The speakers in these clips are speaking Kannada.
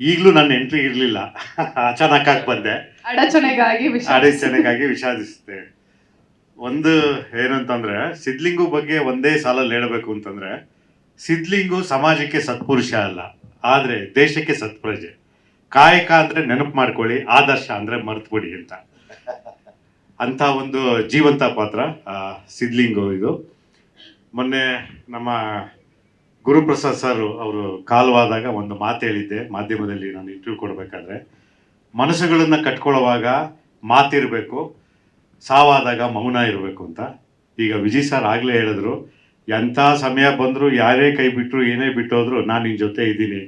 ಈಗಲೂ ನನ್ನ ಎಂಟ್ರಿ ಇರಲಿಲ್ಲ. ಅಚಾನಕ್ಕಾಗಿ ಬಂದೆ. ಅಡಚಣೆಗಾಗಿ ಅಡಚಣೆಗಾಗಿ ವಿಷಾದಿಸುತ್ತೆ ಒಂದು ಏನಂತಂದ್ರೆ ಸಿದ್ಲಿಂಗು ಬಗ್ಗೆ ಒಂದೇ ಸಾಲಲ್ಲಿ ಹೇಳಬೇಕು ಅಂತಂದ್ರೆ ಸಿದ್ಲಿಂಗು ಸಮಾಜಕ್ಕೆ ಸತ್ಪುರುಷ ಅಲ್ಲ. ಆದರೆ ದೇಶಕ್ಕೆ ಸತ್ಪ್ರಜೆ. ಕಾಯಕ ಅಂದ್ರೆ ನೆನಪು ಮಾಡ್ಕೊಳ್ಳಿ ಆದರ್ಶ ಅಂದ್ರೆ ಮರ್ತ್ಬಿಡಿ ಅಂತ. ಅಂತ ಒಂದು ಜೀವಂತ ಪಾತ್ರ ಸಿದ್ಲಿಂಗು ಇದು. ಮೊನ್ನೆ ನಮ್ಮ ಗುರುಪ್ರಸಾದ್ ಸರ್ ಅವರು ಕಾಲವಾದಾಗ ಒಂದು ಮಾತು ಹೇಳಿದ್ದೆ, ಮಾಧ್ಯಮದಲ್ಲಿ ನಾನು ಇಂಟರ್ವ್ಯೂ ಕೊಡಬೇಕಾದ್ರೆ, ಮನಸ್ಸುಗಳನ್ನು ಕಟ್ಕೊಳ್ಳುವಾಗ ಮಾತಿರಬೇಕು, ಸಾವಾದಾಗ ಮೌನ ಇರಬೇಕು ಅಂತ. ಈಗ ವಿಜಯ್ ಸರ್ ಆಗಲೇ ಹೇಳಿದ್ರು, ಎಂಥ ಸಮಯ ಬಂದರೂ, ಯಾರೇ ಕೈ ಬಿಟ್ಟರು ಏನೇ ಬಿಟ್ಟೋದ್ರು, ನಾನು ನಿನ್ನ ಜೊತೆ ಇದ್ದೀನಿ.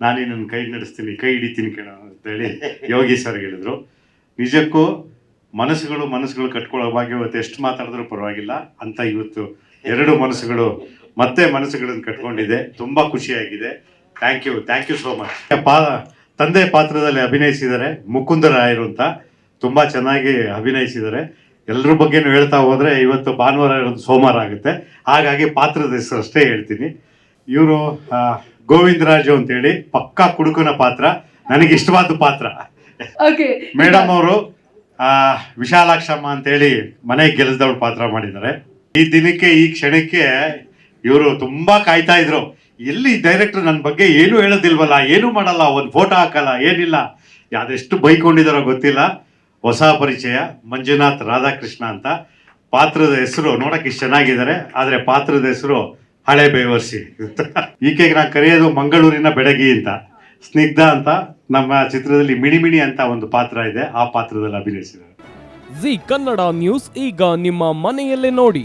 ನಾನು ನಿನ್ನ ಕೈ ನಡೆಸ್ತೀನಿ, ಕೈ ಹಿಡಿತೀನಿ ಕಣ ಅಂತೇಳಿ ಯೋಗಿ ಸರ್ ಹೇಳಿದ್ರು. ನಿಜಕ್ಕೂ ಮನಸ್ಸುಗಳು ಮನಸ್ಸುಗಳು ಕಟ್ಕೊಳ್ಳೋ ಇವತ್ತು ಎಷ್ಟು ಮಾತಾಡಿದ್ರು ಪರವಾಗಿಲ್ಲ. ಅಂತ ಇವತ್ತು ಎರಡು ಮನಸ್ಸುಗಳು ಮತ್ತೆ ಮನಸ್ಸುಗಳನ್ನು ಕಟ್ಕೊಂಡಿದೆ. ತುಂಬಾ ಖುಷಿಯಾಗಿದೆ. Thank you thank you so much ಪಾ ತಂದೆ ಪಾತ್ರದಲ್ಲಿ ಅಭಿನಯಿಸಿದ್ದಾರೆ. ಮುಕುಂದ ರಾಯರು ಅಂತ. ತುಂಬಾ ಚೆನ್ನಾಗಿ ಅಭಿನಯಿಸಿದ್ದಾರೆ. ಎಲ್ಲರ ಬಗ್ಗೆನೂ ಹೇಳ್ತಾ ಹೋದ್ರೆ ಇವತ್ತು ಭಾನುವಾರ ಇರೋದು ಸೋಮವಾರ ಆಗುತ್ತೆ. ಹಾಗಾಗಿ ಪಾತ್ರದ ಹೆಸರು ಅಷ್ಟೇ ಹೇಳ್ತೀನಿ. ಇವರು ಗೋವಿಂದರಾಜು ಅಂತೇಳಿ ಪಕ್ಕಾ ಕುಡುಕನ ಪಾತ್ರ. ನನಗೆ ಇಷ್ಟವಾದ ಪಾತ್ರ. ಮೇಡಮ್ ಅವರು ವಿಶಾಲಾಕ್ಷಮ್ಮ ಅಂತೇಳಿ ಮನೆಗೆ ಗೆಲ್ಸ್ದವ್ರ ಪಾತ್ರ ಮಾಡಿದ್ದಾರೆ. ಈ ದಿನಕ್ಕೆ ಈ ಕ್ಷಣಕ್ಕೆ ಇವರು ತುಂಬಾ ಕಾಯ್ತಾ ಇದ್ರು. ಎಲ್ಲಿ ಡೈರೆಕ್ಟರ್ ನನ್ನ ಬಗ್ಗೆ ಏನು ಹೇಳೋದಿಲ್ವಲ್ಲ, ಏನು ಮಾಡಲ್ಲ, ಒಂದು ಫೋಟೋ ಹಾಕಲ್ಲ, ಏನಿಲ್ಲ. ಅದೆಷ್ಟು ಬೈಕೊಂಡಿದಾರೋ ಗೊತ್ತಿಲ್ಲ. ಹೊಸ ಪರಿಚಯ, ಮಂಜುನಾಥ್ ರಾಧಾಕೃಷ್ಣ ಅಂತ. ಪಾತ್ರದ ಹೆಸರು ನೋಡಕ್ ಇಷ್ಟು ಚೆನ್ನಾಗಿದ್ದಾರೆ, ಆದ್ರೆ ಪಾತ್ರದ ಹೆಸರು ಹಳೆ ಬೇವರ್ಸಿ. ಈಕೆಗೆ ನಾನು ಕರೆಯೋದು ಮಂಗಳೂರಿನ ಬೆಡಗಿ ಅಂತ. ಸ್ನಿಗ್ಧ ಅಂತ, ನಮ್ಮ ಚಿತ್ರದಲ್ಲಿ ಮಿಣಿ ಮಿಣಿ ಅಂತ ಒಂದು ಪಾತ್ರ ಇದೆ, ಆ ಪಾತ್ರದಲ್ಲಿ ಅಭಿನಯಿಸಿದ್ದಾರೆ. ಜಿ ಕನ್ನಡ ನ್ಯೂಸ್, ಈಗ ನಿಮ್ಮ ಮನೆಯಲ್ಲೇ ನೋಡಿ.